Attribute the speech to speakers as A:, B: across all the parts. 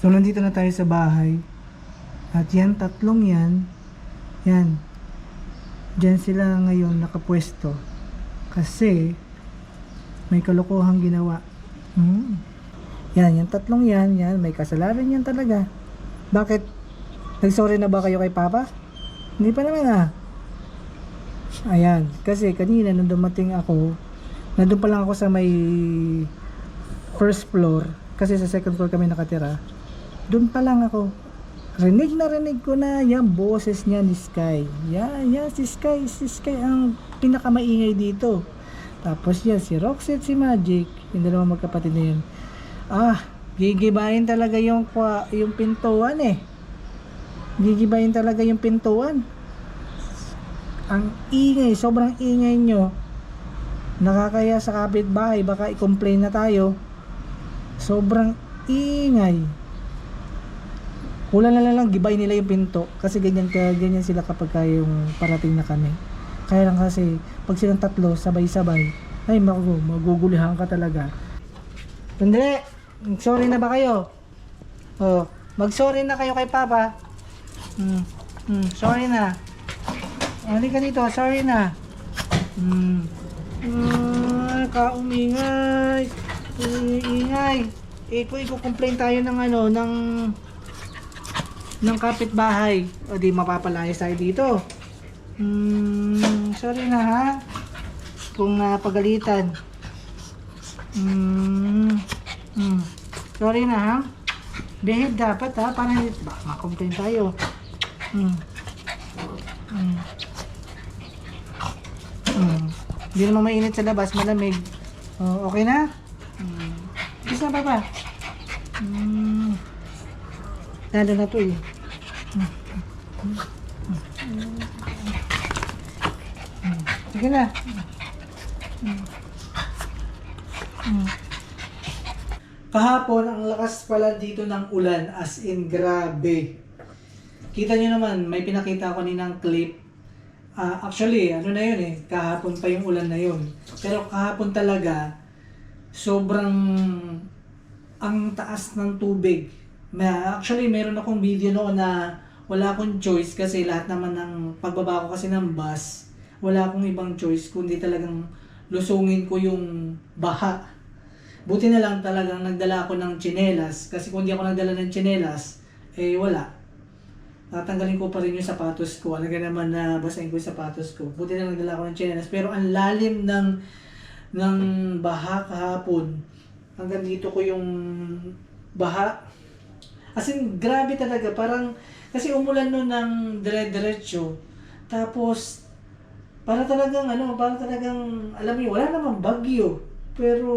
A: So, nandito na tayo sa bahay. At yan, tatlong yan. Yan. Diyan sila ngayon nakapwesto. Kasi, may kalokohang ginawa. Hmm. Yan, yung tatlong yan, yan, may kasalanan yan talaga. Bakit? Nagsorry na ba kayo kay Papa? Hindi pa naman ah. Ayan, kasi kanina nung dumating ako, nandun pa lang ako sa may first floor, kasi sa second floor kami nakatira. Doon pa lang ako. Rinig na rinig ko na yung boses niya ni Sky. Yan, yan, si Sky, si Sky ang pinakamaingay dito. Tapos yan, si Roxette, si Magic, yung dalawang magkapatid na yun. Ah, gigibayin talaga yung, yung pintuan eh. Gigibayin talaga yung pintuan. Ang ingay, sobrang ingay nyo. Nakakaya sa kapitbahay, baka i-complain na tayo. Sobrang ingay. Kulang na lang gibay nila yung pinto kasi ganyan ka ganyan sila kapag ka yung parating na kami. Kaya lang kasi pag silang tatlo sabay-sabay, ay magu magugulihan ka talaga. Sandali. Sorry na ba kayo? Oh, mag-sorry na kayo kay Papa. Hmm. Hmm, sorry na. Ano ka dito? Sorry na. Hmm. Ah, kaumingay. Ingay. Eh, kung i-complain tayo ng ano, ng ng kapitbahay. O di mapapalayas tayo dito. Hmm, sorry na ha. Kung napagalitan. Hmm, hmm. Sorry na ha. Behave dapat ha. Para hindi, baka makomplain tayo. Hmm. Hmm. Hmm. Hindi naman mainit sa labas, malamig. Oh, okay na? Hmm. Isa pa ba? Hmm. Lalo na to eh. Sige na. Kahapon, ang lakas pala dito ng ulan, as in grabe. Kita nyo naman, may pinakita ko ninang clip. Ah, actually, ano na yun eh, kahapon pa yung ulan na yun. Pero kahapon talaga, sobrang ang taas ng tubig. Ma, actually, meron akong video noon na wala akong choice kasi lahat naman ng pagbaba ko kasi ng bus, wala akong ibang choice kundi talagang lusungin ko yung baha. Buti na lang talagang nagdala ako ng tsinelas kasi kung di ako nagdala ng tsinelas, eh wala. Tatanggalin ko pa rin yung sapatos ko. Alaga naman na basahin ko yung sapatos ko. Buti na lang nagdala ako ng tsinelas. Pero ang lalim ng ng baha kahapon. Hanggang dito ko yung baha. As in, grabe talaga. Parang, kasi umulan nun ng dire-diretso. Tapos, para talagang, ano, para talagang, alam yun, wala namang bagyo. Pero,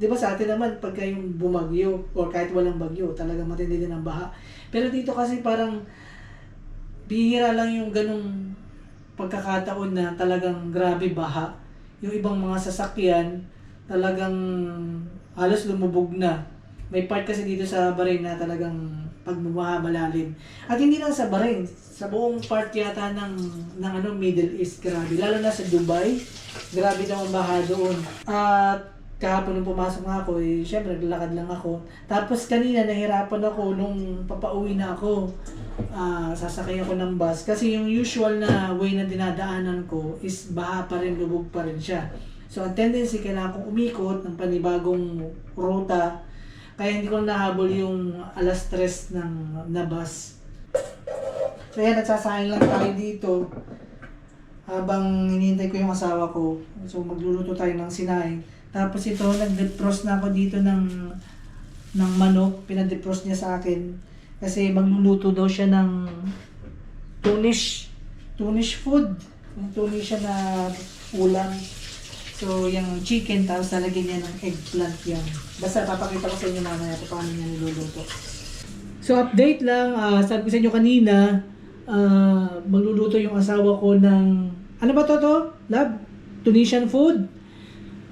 A: di ba sa atin naman, pagka yung bumagyo, or kahit walang bagyo, talagang matindi din ang baha. Pero dito kasi parang, bihira lang yung ganong pagkakataon na talagang grabe baha. Yung ibang mga sasakyan, talagang halos lumubog na. May part kasi dito sa Bahrain na talagang pagbumaha malalim. At hindi lang sa Bahrain, sa buong part yata ng, ng ano, Middle East, grabe. Lalo na sa Dubai, grabe daw ang baha doon. At kahapon nung pumasok nga ako, eh, syempre naglalakad lang ako. Tapos kanina nahirapan ako nung papauwi na ako. Ah, sasakay ako ng bus kasi yung usual na way na dinadaanan ko is baha pa rin, lubog pa rin siya. So ang tendency kailangan kong umikot ng panibagong ruta kaya hindi ko nahabol yung alas tres ng na bus. So yan, nagsasayang lang tayo dito habang hinihintay ko yung asawa ko. So magluluto tayo ng sinaing. Tapos ito, nag-defrost na ako dito ng ng manok. Pinadefrost niya sa akin. Kasi magluluto daw siya ng Tunish. Tunish food. Yung Tunish siya na ulam. So, yung chicken, tapos lalagyan niya ng eggplant yan. Basta papakita ko sa inyo mamaya kung paano niya niluluto. So, update lang. ah, sabi ko sa inyo kanina, ah, magluluto yung asawa ko ng, ano ba to to? Love? Tunisian food?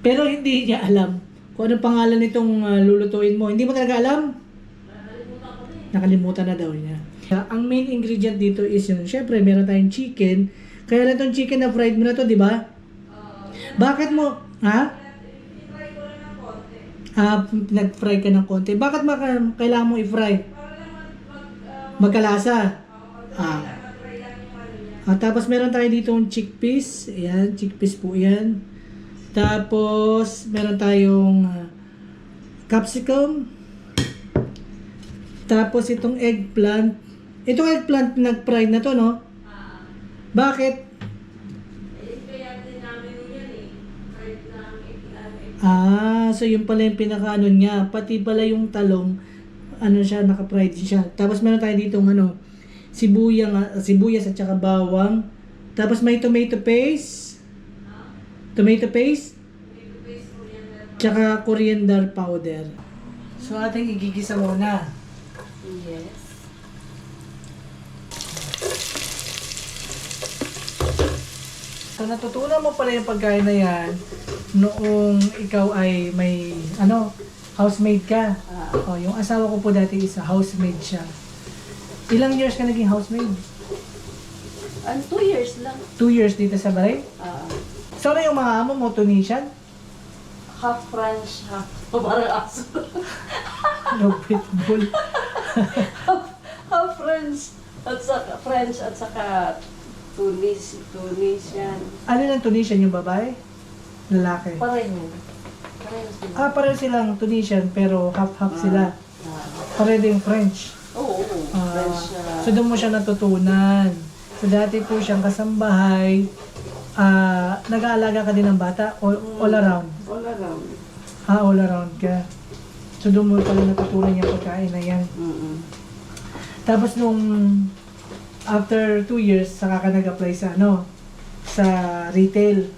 A: Pero hindi niya alam kung anong pangalan nitong ah, lulutuin mo. Hindi mo talaga alam? Nakalimutan na daw niya. Ah, ang main ingredient dito is yun. Siyempre, meron tayong chicken. Kaya lang itong chicken na fried mo na to, di ba? Bakit mo, ha? Ah, nag-fry ka ng konti. Bakit maka, kailangan mo i-fry? Magkalasa. Ah. Ah, tapos meron tayo dito yung chickpeas. Ayan, chickpeas po yan. Tapos, meron tayong ah, capsicum. Tapos itong eggplant. Itong eggplant nag-fry na to, no? Bakit? Ah, so yung pala yung pinaka-ano niya. Pati pala yung talong, ano siya, naka-fried siya. Tapos meron tayo dito ano, sibuyang, sibuyas at saka bawang. Tapos may tomato paste. Tomato paste. Tsaka coriander powder. So ating igigisa muna.
B: Yes.
A: So natutunan mo pala yung pagkain na yan noong ikaw ay may ano, housemaid ka.
B: Ah.
A: Oh, yung asawa ko po dati isa, housemaid siya. Ilang years ka naging housemaid?
B: Ano, two years lang.
A: Two years dito sa Bahrain?
B: Ah,
A: So ano yung mga amo mo, Tunisian?
B: half French, half parang aso.
A: No pitbull.
B: half French at saka French at saka Tunis, Tunisian.
A: Ano ng Tunisian yung babae? Lalaki.
B: Pareho. Pareho sila.
A: Ah, pareho silang Tunisian pero half-half sila.
B: Ah.
A: Pareho din French.
B: Oo, oo.
A: Ah,
B: French. ah,
A: so doon mo siya natutunan. So dati po siyang kasambahay. Ah, nag-aalaga ka din ng bata all, all around.
B: all around.
A: Ah, all around ka. So doon mo pala natutunan yung pagkain na yan.
B: Mm-mm.
A: Tapos nung after two years, saka ka nag-apply sa ano, sa retail.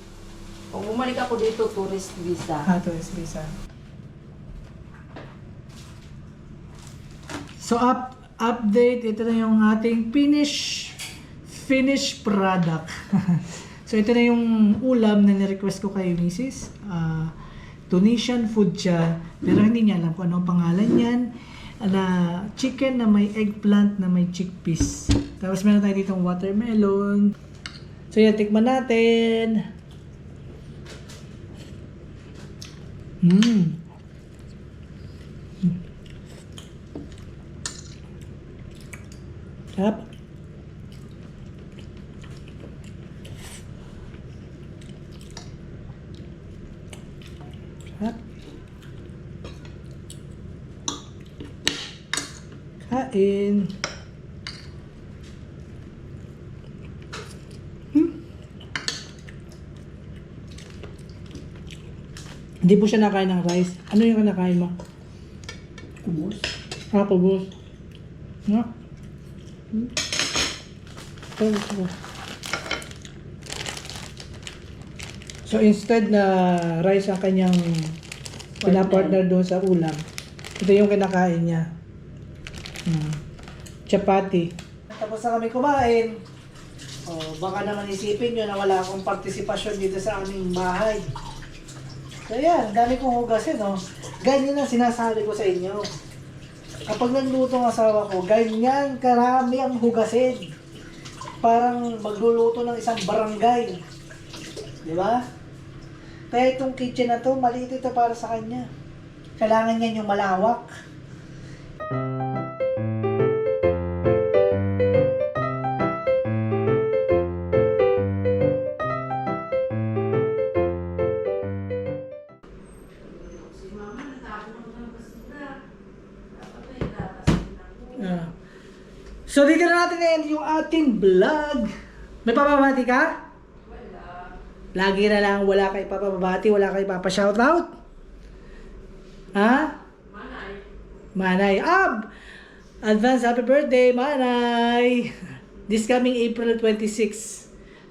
B: Pag bumalik ako dito, tourist visa.
A: Ah, tourist visa. So up update, ito na yung ating finish finished product. so ito na yung ulam na ni-request ko kay Mrs. Ah, Tunisian food siya, pero hindi niya alam kung ano ang pangalan niyan. Na chicken na may eggplant na may chickpeas. Tapos meron tayo ditong watermelon. So yan, tikman natin. ครับครับค่ะเอง Hindi po siya nakain ng rice. Ano yung kinakain mo?
B: Kubos.
A: Ah, pabos. No? Hmm? Ito, ito. So instead na rice ang kanyang pinapartner doon sa ulam, ito yung kinakain niya. Hmm. Chapati. Tapos na kami kumain. Oh, baka naman isipin nyo na wala akong partisipasyon dito sa aming bahay. So yan, dami kong hugasin, no? Ganyan ang sinasabi ko sa inyo. Kapag nagluto ang asawa ko, ganyan karami ang hugasin. Parang magluluto ng isang barangay. Di ba? Kaya itong kitchen na to, maliit ito para sa kanya. Kailangan niya yung malawak. So dito na natin na yung ating vlog. May papabati ka? Wala. Lagi na lang wala kay papabati, wala kay papa shoutout. Ha? Manay. Manay. Ab! Advance happy birthday, Manay! This coming April 26.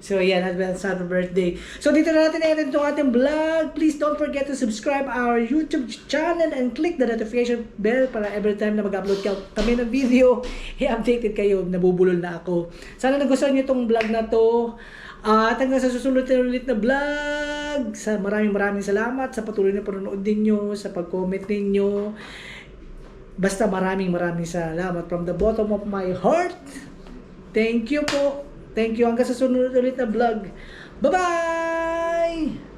A: So yan, advance happy birthday. So dito na natin na itong ating vlog. Please don't forget to subscribe our YouTube channel and click the notification bell para every time na mag-upload ka kami ng video, i-updated kayo, nabubulol na ako. Sana nagustuhan niyo itong vlog na to. Ah, at hanggang sa susunod na ulit na vlog. Sa maraming maraming salamat sa patuloy na panonood ninyo, sa pag-comment ninyo. Basta maraming maraming salamat from the bottom of my heart. Thank you po. Thank you. Hanggang sa sunod ulit na vlog. Bye-bye!